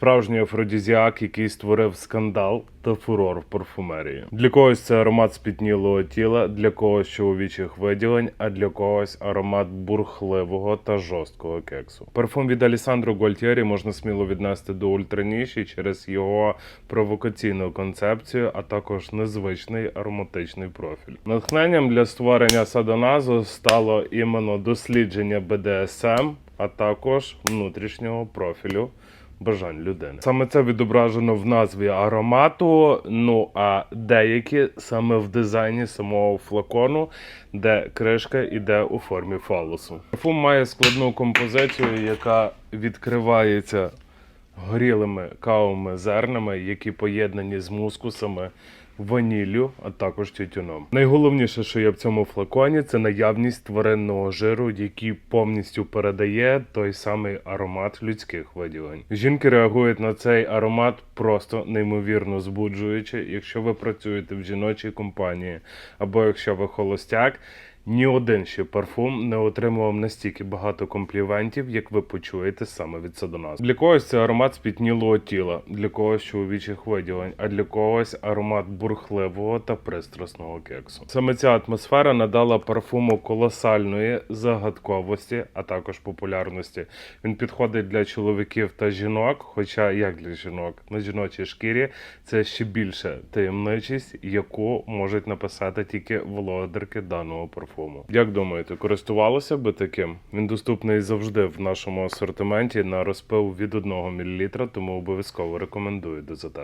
Справжній афродізіак, який створив скандал та фурор в парфумерії. Для когось це аромат спітнілого тіла, для когось чоловічих виділень, а для когось аромат бурхливого та жорсткого кексу. Парфум від Алісандро Гольтєрі можна сміло віднести до ультраніші через його провокаційну концепцію, а також незвичний ароматичний профіль. Натхненням для створення садоназу стало іменно дослідження БДСМ, а також внутрішнього профілю бажань людини. Саме це відображено в назві аромату. Ну а деякі саме в дизайні самого флакону, де кришка іде у формі фалосу. Парфум має складну композицію, яка відкривається горілими кавовими зернами, які поєднані з мускусами. Ваніллю, а також тютюном. Найголовніше, що є в цьому флаконі, це наявність тваринного жиру, який повністю передає той самий аромат людських виділень. Жінки реагують на цей аромат просто неймовірно збуджуючи. Якщо ви працюєте в жіночій компанії, або якщо ви холостяк. Ні один ще парфум не отримував настільки багато компліментів, як ви почуєте саме від Садоназ. Для когось це аромат спітнілого тіла, для когось чоловічих виділень, а для когось аромат бурхливого та пристрасного кексу. Саме ця атмосфера надала парфуму колосальної загадковості, а також популярності. Він підходить для чоловіків та жінок, хоча як для жінок на жіночій шкірі це ще більше таємничість, яку можуть написати тільки володарки даного парфуму. Як думаєте, користувалося би таким? Він доступний завжди в нашому асортименті на розпил від 1 мл, тому обов'язково рекомендую до затесту.